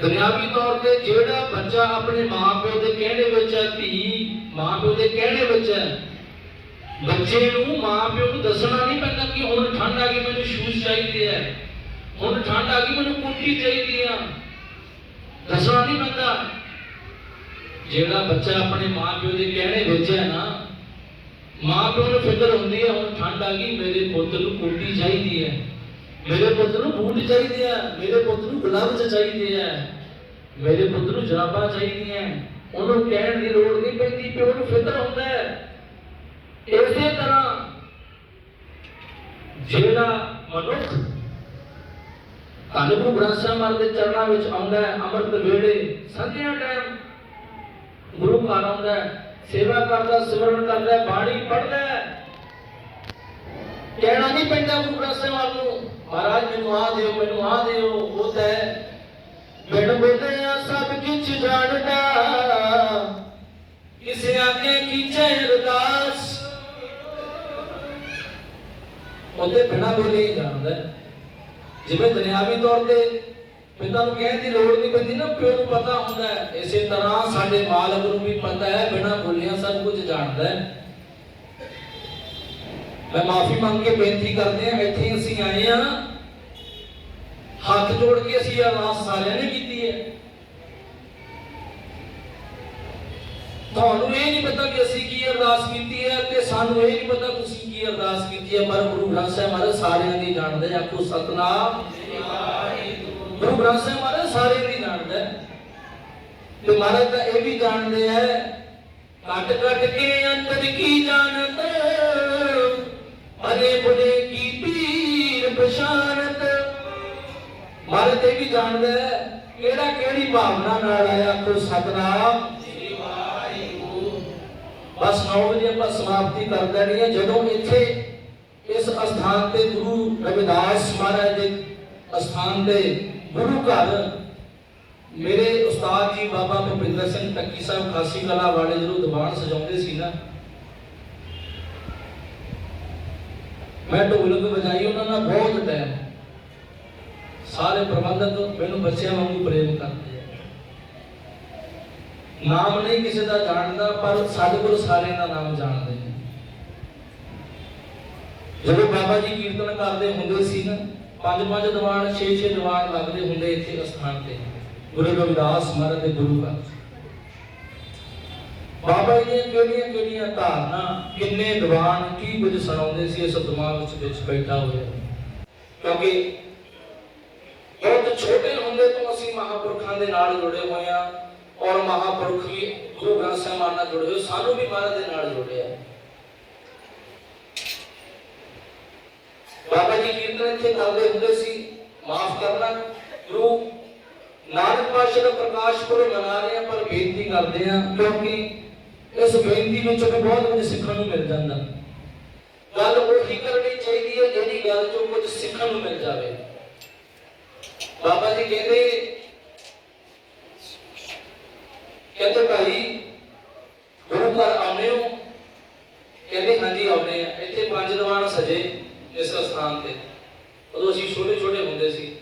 ਦੁਨਿਆਵੀ ਤੌਰ ਤੇ ਜਿਹੜਾ ਬੱਚਾ ਆਪਣੇ ਮਾਪਿਓ ਦੇ ਕਹਿਣੇ ਵਿੱਚ ਹੈ, ਧੀ ਮਾਪਿਓ ਦੇ ਕਹਿਣੇ ਵਿੱਚ ਹੈ, ਬੱਚੇ ਨੂੰ ਮਾਪਿਓ ਨੂੰ ਦੱਸਣਾ ਨਹੀਂ ਪੈਂਦਾ ਕਿ ਹੁਣ ਠੰਡ ਆ ਗਈ, ਮੈਨੂੰ ਸ਼ੂਜ਼ ਚਾਹੀਦੇ ਆ। ਹੁਣ ਠੰਡ ਆ ਗਈ, ਮੈਨੂੰ ਕੁੱਟੀ ਚਾਹੀਦੀ ਆ। ਦੱਸਣਾ ਨਹੀਂ ਪੈਂਦਾ। ਜਿਹੜਾ ਬੱਚਾ ਆਪਣੇ ਮਾਪਿਓ ਦੇ ਕਹਿਣੇ ਵਿੱਚ ਹੈ ਨਾ, ਮਾਪਿਓ ਨੂੰ ਫਿਕਰ ਹੁੰਦੀ ਹੈ, ਹੁਣ ਠੰਡ ਆ ਗਈ, ਮੇਰੇ ਪੁੱਤ ਨੂੰ ਕੁੱਟੀ ਚਾਹੀਦੀ ਹੈ। ਮੇਰੇ ਪੁੱਤ ਨੂੰ ਬੂਟ ਚਾਹੀਦੇ ਆ, ਮੇਰੇ ਪੁੱਤ ਨੂੰ ਗਲਵਜ਼ ਚਾਹੀਦੇ ਆ, ਮੇਰੇ ਪੁੱਤ ਨੂੰ ਜਰਾਬਾਂ ਚਾਹੀਦੀਆਂ ਉਹਨੂੰ ਕਹਿਣ ਦੀ ਲੋੜ ਨਹੀਂ ਪੈਂਦੀ, ਪਿਓ ਨੂੰ ਫਿਤਰ ਹੁੰਦਾ ਹੈ। ਇਸੇ ਤਰ੍ਹਾਂ ਜਿਹੜਾ ਮਨੁੱਖ ਧੰਨ ਗੁਰੂ ਗ੍ਰੰਥ ਸਾਹਿਬ ਮਹਾਰਾਜ ਦੇ ਚਰਨਾਂ ਵਿੱਚ ਆਉਂਦਾ ਹੈ, ਅੰਮ੍ਰਿਤ ਵੇਲੇ, ਸੰਧਿਆ ਟਾਈਮ ਗੁਰੂ ਘਰ ਆਉਂਦਾ ਹੈ, ਸੇਵਾ ਕਰਦਾ, ਸਿਮਰਨ ਕਰਦਾ ਬਾਣੀ ਪੜ੍ਹਦਾ ਹੈ। ਕਹਿਣਾ ਨਹੀਂ ਪੈਂਦਾ ਗੁਰੂ ਗ੍ਰੰਥ ਸਾਹਿਬ ਨੂੰ। ਮਹਾਰਾਜ, ਮੈਨੂੰ ਆ ਦਿਓ, ਮੈਨੂੰ ਆ ਦਿਓ, ਉਹ ਤਾਂ ਬਿਨ ਬੁੱਧਿਆ ਸਭ ਕਿਛ ਜਾਣਦਾ। ਕਿਸੇ ਆਗੇ ਕੀਚੇ ਅਰਦਾਸ। ਉਹਦੇ ਬਿਨਾ ਬੋਲੇ ਹੀ ਜਾਣਦਾ ਜਿਵੇਂ ਦੁਨਿਆਵੀ ਤੌਰ ਤੇ ਪਿਤਾ ਨੂੰ ਕਹਿਣ ਦੀ ਲੋੜ ਨਹੀਂ ਪੈਂਦੀ ਨਾ, ਪਿਓ ਨੂੰ ਪਤਾ ਹੁੰਦਾ ਹੈ। ਇਸੇ ਤਰ੍ਹਾਂ ਸਾਡੇ ਮਾਲਕ ਨੂੰ ਵੀ ਪਤਾ ਹੈ, ਬਿਨਾ ਬੋਲਿਆ ਸਭ ਕੁਝ ਜਾਣਦਾ ਹੈ। ਮੈਂ ਮਾਫੀ ਮੰਗ ਕੇ ਬੇਨਤੀ ਕਰਦੇ ਹਾਂ ਇੱਥੇ ਅਸੀਂ ਆਏ ਹਾਂ ਹੱਥ ਜੋੜ ਕੇ ਅਸੀਂ ਅਰਦਾਸ ਸਾਰਿਆਂ ਨੇ ਕੀਤੀ ਹੈ ਤੁਹਾਨੂੰ ਇਹ ਨਹੀਂ ਪਤਾ ਕਿ ਅਸੀਂ ਕੀ ਅਰਦਾਸ ਕੀਤੀ ਹੈ ਤੇ ਸਾਨੂੰ ਇਹ ਨਹੀਂ ਪਤਾ ਤੁਸੀਂ ਕੀ ਅਰਦਾਸ ਕੀਤੀ ਹੈ ਪਰ ਗੁਰੂ ਗ੍ਰੰਥ ਸਾਹਿਬ ਮਹਾਰਾਜ ਸਾਰਿਆਂ ਦੀ ਜਾਣਦੇ ਹੈ। ਆਖੋ ਸਤਨਾਮ ਗੁਰੂ ਗ੍ਰੰਥ ਸਾਹਿਬ ਮਹਾਰਾਜ ਸਾਰਿਆਂ ਦੀ ਜਾਣਦਾ ਹੈ। ਤੇ ਮਹਾਰਾਜ ਤਾਂ ਇਹ ਵੀ ਜਾਣਦੇ ਹੈ ਕੱਟ ਕੱਟ ਕੇ ਅੰਤਰ ਕੀ ਜਾਣਤ ਜਾਣਦਾ ਹੈ। ਕਿਹੜਾ ਕਿਹੜੀ ਭਾਵਨਾ ਨਾਲ ਆਇਆ? ਆਖੋ, ਸਤਨਾਮ। ਬਸ 9 ਵਜੇ ਆਪਾਂ ਸਮਾਪਤੀ ਕਰ ਦੇਣੀ ਹੈ। ਜਦੋਂ ਇੱਥੇ ਇਸ ਅਸਥਾਨ ਤੇ ਗੁਰੂ ਰਵਿਦਾਸ ਮਹਾਰਾਜ ਦੇ ਅਸਥਾਨ ਤੇ ਗੁਰੂ ਘਰ, ਮੇਰੇ ਉਸਤਾਦ ਜੀ ਬਾਬਾ ਭੁਪਿੰਦਰ ਸਿੰਘ ਟੱਕੀ ਸਾਹਿਬ ਖਾਸੀ ਕਲਾ ਵਾਲੇ ਜਦੋਂ ਦੀਵਾਨ ਸਜਾਉਂਦੇ ਸੀ ਨਾ, ਮੈਂ ਢੋਲਕ ਵਜਾਈ, ਉਹਨਾਂ ਨਾਲ ਬਹੁਤ ਟਾਈਮ ਸਾਰੇ ਪ੍ਰਬੰਧਕ ਮੈਨੂੰ ਬੱਚਿਆਂ ਵਾਂਗੂ ਪ੍ਰੇਮ ਕਰਦੇ ਆ। ਨਾਮ ਨਹੀਂ ਕਿਸੇ ਦਾ ਜਾਣਦਾ, ਪਰ ਸਾਡੇ ਸਾਰਿਆਂ ਦਾ ਨਾਮ ਜਾਣਦੇ ਨੇ। ਜਦੋਂ ਬਾਬਾ ਜੀ ਕੀਰਤਨ ਕਰਦੇ ਹੁੰਦੇ ਸੀ ਨਾ ਪੰਜ ਪੰਜ ਦੀਵਾਨ ਛੇ ਛੇ ਦੀਵਾਨ ਲੱਗਦੇ ਹੁੰਦੇ ਇੱਥੇ ਅਸਥਾਨ ਤੇ। ਗੁਰੂ ਰਵਿਦਾਸ ਮਹਾਰਾਜ ਦੇ ਗੁਰੂ ਘਰ। ਬਾਬਾ ਜੀ ਦੀਆਂ ਕਿਹੜੀਆਂ ਕਿਹੜੀਆਂ ਧਾਰਨਾ, ਕਿੰਨੇ ਦੀਵਾਨ, ਕੀ ਕੁਝ ਸੁਣਾਉਂਦੇ ਸੀ, ਇਸ ਦਿਮਾਗ ਵਿੱਚ ਵਿੱਚ ਬੈਠਾ ਹੋਇਆ। ਕਿਉਂਕਿ ਬਹੁਤ ਛੋਟੇ ਹੁੰਦੇ ਤੋਂ ਅਸੀਂ ਮਹਾਪੁਰਖਾਂ ਦੇ ਨਾਲ ਜੁੜੇ ਹੋਏ ਆ ਔਰ ਮਹਾਪੁਰਖ ਵੀ ਗੁਰੂ ਗ੍ਰੰਥ ਸਾਹਿਬ ਨਾਲ ਜੁੜੇ ਹੋਏ, ਸਾਨੂੰ ਵੀ ਮਹਾਰਾਜ ਦੇ ਨਾਲ ਜੋੜਿਆ ਬਾਬਾ ਜੀ ਕੀਰਤਨ ਇੱਥੇ ਕਰਦੇ ਹੁੰਦੇ ਸੀ, ਮਾਫ ਕਰਨਾ, ਗੁਰੂ ਨਾਨਕ ਪਾਤਸ਼ਾਹ ਦਾ ਪ੍ਰਕਾਸ਼ ਪੁਰਬ ਮਨਾ ਰਹੇ ਆ ਪਰ ਬੇਨਤੀ ਕਰਦੇ ਆ ਕਿਉਂਕਿ ਇਸ ਬੇਨਤੀ ਵਿੱਚ ਵੀ ਬਹੁਤ ਕੁਝ ਸਿੱਖਣ ਨੂੰ ਮਿਲ ਜਾਂਦਾ। ਗੱਲ ਉਹੀ ਕਰਨੀ ਚਾਹੀਦੀ ਹੈ, ਜਿਹੜੀ ਗੱਲ ਤੋਂ ਕੁਝ ਸਿੱਖਣ ਨੂੰ ਮਿਲ ਜਾਵੇ। ਬਾਬਾ ਜੀ ਕਹਿੰਦੇ ਕਹਿੰਦੇ ਭਾਈ, ਗੁਰੂ ਘਰ ਆਉਂਦੇ ਹੋ? ਕਹਿੰਦੇ ਹਾਂਜੀ, ਆਉਂਦੇ ਆ ਇੱਥੇ ਪੰਜ ਦੀਵਾਨ ਸਜੇ ਇਸ ਸਥਾਨ ਤੇ। ਉਦੋਂ ਅਸੀਂ ਛੋਟੇ ਛੋਟੇ ਹੁੰਦੇ ਸੀ।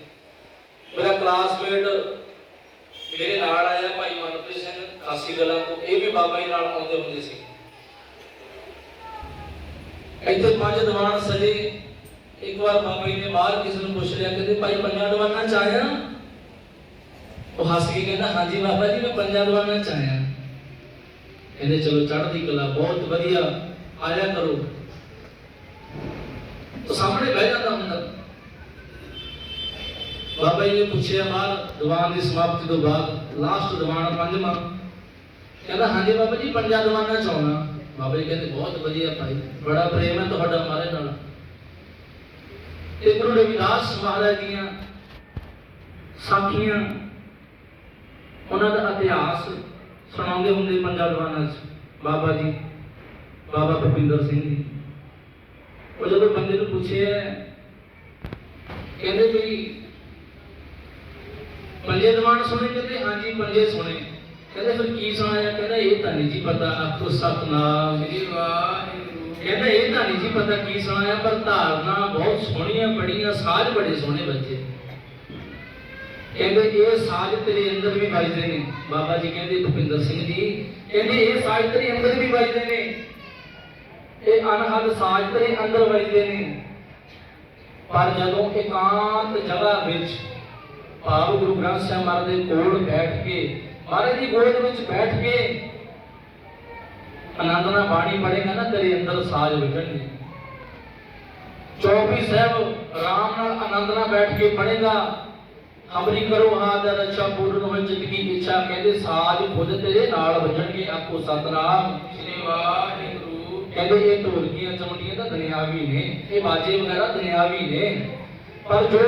ਮੇਰਾ ਕਲਾਸਮੇਟ ਮੇਰੇ ਨਾਲ ਆਇਆ, ਭਾਈ ਮਨਪ੍ਰੀਤ ਸਿੰਘ, ਖਾਸੀ ਗਲਾ ਤੋਂ। ਇਹ ਵੀ ਬਾਬਾ ਜੀ ਨਾਲ ਆਉਂਦੇ ਹੁੰਦੇ ਸੀ। ਇੱਥੇ ਪੰਜ ਦੀਵਾਨ ਸਜੇ। ਇੱਕ ਵਾਰ ਬਾਬਾ ਜੀ ਨੇ ਬਾਹਰ ਕਿਸੇ ਨੂੰ ਪੁੱਛ ਲਿਆ, ਕਹਿੰਦੇ ਭਾਈ ਪੰਜਾਂ ਦੀਵਾਨਾਂ ਚ ਉਹ ਹੱਸ ਕੇ ਕਹਿੰਦਾ, ਹਾਂਜੀ ਬਾਬਾ ਜੀ, ਮੈਂ ਪੰਜਾਂ ਦੀਵਾਨਾਂ ਚ ਕਹਿੰਦੇ, ਚਲੋ ਚੜ੍ਹਦੀ ਕਲਾ ਬਹੁਤ ਵਧੀਆ, ਆਇਆ ਕਰੋ। ਤਾਂ ਸਾਹਮਣੇ ਬਹਿ ਜਾਂਦਾ ਹੁੰਦਾ ਬਾਬਾ ਜੀ ਨੇ ਪੁੱਛਿਆ ਬਾਹਰ ਦੀਵਾਨ ਦੀ ਸਮਾਪਤੀ ਤੋਂ ਬਾਅਦ ਲਾਸਟ ਦੀਵਾਨ ਪੰਜਵਾਂ। ਕਹਿੰਦਾ, ਹਾਂਜੀ ਬਾਬਾ ਜੀ, ਪੰਜਾਂ ਦੀਵਾਨਾਂ ਚ ਆਉਣਾ। ਬਾਬਾ ਜੀ ਕਹਿੰਦੇ, ਬਹੁਤ ਵਧੀਆ ਭਾਈ, ਬੜਾ ਪ੍ਰੇਮ ਹੈ ਤੁਹਾਡਾ ਹਮਾਰੇ ਨਾਲ। ਤੇ ਗੁਰੂ ਰਵਿਦਾਸ ਮਹਾਰਾਜ ਦੀਆਂ ਸਾਖੀਆਂ ਉਹਨਾਂ ਦਾ ਇਤਿਹਾਸ ਸੁਣਾਉਂਦੇ ਹੁੰਦੇ ਪੰਜਾਂ ਦੀਵਾਨਾਂ ਬਾਬਾ ਜੀ, ਬਾਬਾ ਭੁਪਿੰਦਰ ਸਿੰਘ ਜੀ। ਉਹ ਜਦੋਂ ਬੰਦੇ ਨੂੰ ਪੁੱਛਿਆ, ਕਹਿੰਦੇ ਵੀ, ਪੰਜੇ ਦੀਵਾਨ ਸੁਣੇ? ਕਹਿੰਦੇ, ਹਾਂਜੀ, ਪੰਜੇ ਸੁਣੇ। ਕਹਿੰਦੇ, ਫਿਰ ਕੀ ਸੁਣਾਇਆ? ਕਹਿੰਦਾ, ਇਹ ਤਾਂ ਨਹੀਂ ਜੀ ਪਤਾ, ਆਖੋ ਸਤਨਾਮ ਜੀ ਵਾਹਿਗੁਰੂ। ਕਹਿੰਦਾ ਇਹ ਤਾਂ ਨਹੀਂ ਜੀ ਪਤਾ ਕੀ ਸੁਣਾਇਆ, ਪਰ ਧਾਰਨਾ ਬਹੁਤ ਸੋਹਣੀਆਂ ਬੜੀਆਂ, ਸਾਜ ਬੜੇ ਸੋਹਣੇ ਬੱਚੇ। ਕਹਿੰਦੇ ਇਹ ਸਾਜ਼ ਤੇਰੇ ਅੰਦਰ ਵੀ ਵੱਜਦੇ ਨੇ। ਬਾਬਾ ਜੀ ਕਹਿੰਦੇ, ਭੁਪਿੰਦਰ ਸਿੰਘ ਜੀ, ਕਹਿੰਦੇ ਇਹ ਸਾਜ਼ ਤੇਰੇ ਅੰਦਰ ਵੀ ਵੱਜਦੇ ਨੇ। ਇਹ ਅਨਹਦ ਸਾਜ਼ ਤੇਰੇ ਅੰਦਰ ਵੱਜਦੇ ਨੇ। ਪਰ ਜਦੋਂ ਇਕਾਂਤ ਜਗ੍ਹਾ ਵਿੱਚ ਭਾਵ ਗੁਰੂ ਗ੍ਰੰਥ ਸਾਹਿਬ ਮਹਾਰਾਜ ਦੇ ਕੋਲ ਬੈਠ ਕੇ, ਮਹਾਰਾਜ ਦੀ ਗੋਦ ਵਿੱਚ ਬੈਠ ਕੇ ਆਨੰਦ ਨਾਲ ਬਾਣੀ ਪੜੇਗਾ ਨਾ ਤੇਰੇ ਅੰਦਰ ਸਾਜ਼ ਵੱਜਣਗੇ ਚੌਪੀ ਸਾਹਿਬ ਆਰਾਮ ਨਾਲ ਆਨੰਦ ਨਾਲ ਬੈਠ ਕੇ ਪੜੇਗਾ ਅਮਰੀ ਕਰੋ ਹਾਜ਼ਰ ਅੱਛਾ ਪੂਰਨ ਹੋਏ ਚਿੱਤ ਕੀ ਇੱਛਾ ਕਹਿੰਦੇ ਸਾਜ਼ ਖੁਦ ਤੇਰੇ ਨਾਲ ਵੱਜਣਗੇ ਆਪੋ ਸਤਨਾਮ। ਸ੍ਰੀ ਵਾਹਿਗੁਰੂ। ਕਹਿੰਦੇ ਇਹ ਢੋਲਕੀਆਂ ਚਮੜੀਆਂ ਤਾਂ ਦੁਨਿਆਵੀ ਨੇ ਇਹ ਬਾਜੇ ਵਗੈਰਾ ਦੁਨਿਆਵੀ ਨੇ। ਪਰ ਜੋ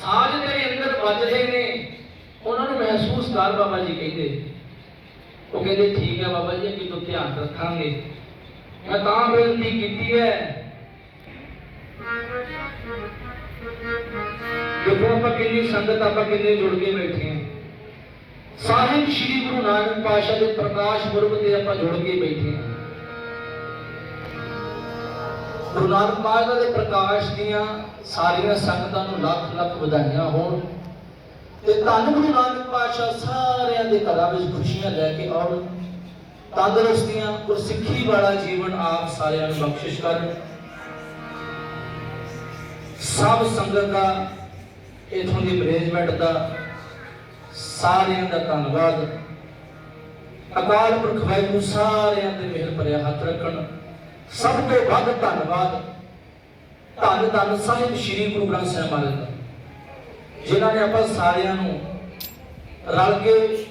ਸਾਜ਼ ਤੇਰੇ ਅੰਦਰ ਵੱਜਦੇ ਨੇ ਉਹਨਾਂ ਨੂੰ ਮਹਿਸੂਸ ਕਰ ਬਾਬਾ ਜੀ ਕਹਿੰਦੇ। ਉਹ ਕਹਿੰਦੇ ਠੀਕ ਹੈ ਬਾਬਾ ਜੀ ਕਿ ਤੋਂ ਧਿਆਨ ਰੱਖਾਂਗੇ। ਮੈਂ ਤਾਂ ਬੇਨਤੀ ਕੀਤੀ ਹੈ। ਦੇਖੋ ਆਪਾਂ ਕਿੰਨੀ ਸੰਗਤ, ਆਪਾਂ ਕਿੰਨੇ ਜੁੜ ਕੇ ਬੈਠੇ ਹਾਂ। ਸਾਹਿਬ ਸ੍ਰੀ ਗੁਰੂ ਨਾਨਕ ਪਾਤਸ਼ਾਹ ਦੇ ਪ੍ਰਕਾਸ਼ ਪੁਰਬ ਤੇ ਆਪਾਂ ਜੁੜ ਕੇ ਬੈਠੇ ਹਾਂ। ਗੁਰੂ ਨਾਨਕ ਪਾਤਸ਼ਾਹ ਦੇ ਪ੍ਰਕਾਸ਼ ਦੀਆਂ ਸਾਰੀਆਂ ਸੰਗਤਾਂ ਨੂੰ ਲੱਖ ਲੱਖ ਵਧਾਈਆਂ ਹੋਣ। ਤੇ ਧੰਨ ਗੁਰੂ ਨਾਨਕ ਪਾਤਸ਼ਾਹ ਸਾਰਿਆਂ ਦੇ ਘਰਾਂ ਵਿੱਚ ਖੁਸ਼ੀਆਂ ਲੈ ਕੇ ਆਉਣ। ਤੰਦਰੁਸਤੀਆਂ ਔਰ ਸਿੱਖੀ ਵਾਲਾ ਜੀਵਨ ਆਪ ਸਾਰਿਆਂ ਨੂੰ ਬਖਸ਼ਿਸ਼ ਕਰਨ। ਸਭ ਸੰਗਤ ਦਾ, ਇਥੋਂ ਦੀ ਮੈਨੇਜਮੈਂਟ ਦਾ ਸਾਰਿਆਂ ਦਾ ਧੰਨਵਾਦ। ਅਕਾਲ ਪੁਰਖ ਵਾਹਿਗੁਰੂ ਸਾਰਿਆਂ ਤੇ ਮਿਹਰ ਭਰਿਆ ਹੱਥ ਰੱਖਣ। ਸਭ ਤੋਂ ਵੱਧ ਧੰਨਵਾਦ ਧੰਨ ਧੰਨ ਸਾਹਿਬ ਸ੍ਰੀ ਗੁਰੂ ਗ੍ਰੰਥ ਸਾਹਿਬ ਮਹਾਰਾਜ ਦਾ। ਜਿਨ੍ਹਾਂ ਨੇ ਆਪਾਂ ਸਾਰਿਆਂ ਨੂੰ ਰਲ ਕੇ